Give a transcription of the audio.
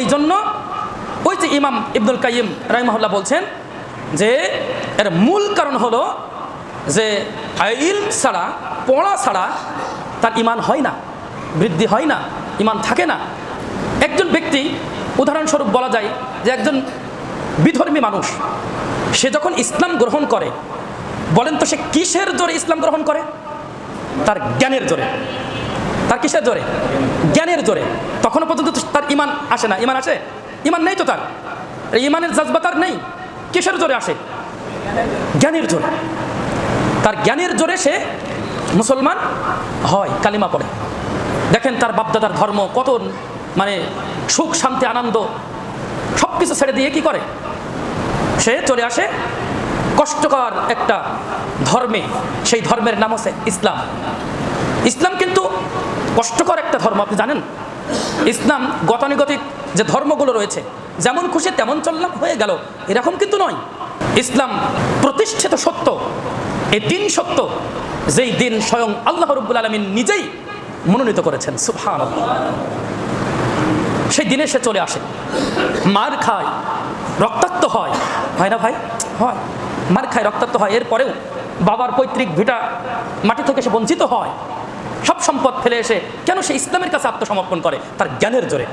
এই জন্য ওই যে ইমাম ইবনুল কাইম রাহিমহল্লা বলছেন যে এর মূল কারণ হলো যে ইলম ছাড়া, পড়া ছাড়া তার ইমান হয় না, বৃদ্ধি হয় না, ইমান থাকে না। একজন ব্যক্তি, উদাহরণস্বরূপ বলা যায় যে একজন বিধর্মী মানুষ, সে যখন ইসলাম গ্রহণ করে, বলেন তো সে কিসের জোরে ইসলাম গ্রহণ করে? তার জ্ঞানের জোরে। তার কিসের জোরে? জ্ঞানের জোরে। তখনও পর্যন্ত তার ইমান আসে না। ইমান আসে ইমান নেই তো তার। ইমানের জাজবা তার নেই। কিসের জোরে আসে? জ্ঞানের জোরে। তার জ্ঞানের জোরে সে মুসলমান হয়, কালিমা পড়ে। দেখেন তার বাপদাদার ধর্ম কত মানে সুখ, শান্তি, আনন্দ সব কিছু ছেড়ে দিয়ে কি করে? সে চলে আসে কষ্টকর একটা ধর্মে। সেই ধর্মের নাম হচ্ছে ইসলাম। ইসলাম কিন্তু কষ্টকর একটা ধর্ম, আপনি জানেন? ইসলাম গতানুগতিক যে ধর্মগুলো রয়েছে, যেমন খুশি তেমন চললাম হয়ে গেল, এরকম কিন্তু নয়। ইসলাম প্রতিষ্ঠিত সত্য, এই দিন সত্য যেই দিন স্বয়ং আল্লাহ রব্বুল আলমিন নিজেই মনোনীত করেছেন সুফান সেই দিনে সে চলে আসে, মার খায়, রক্তাক্ত হয়। হয় না ভাই? হয়। মার খায়, রক্তাক্ত হয়। এরপরেও বাবার পৈতৃক ভিটা মাটি থেকে সে বঞ্চিত হয়। সব সম্পদ ফেলে এসে কেন সে ইসলামের কাছে আত্মসমর্পণ করে? তার জ্ঞানের জোরে।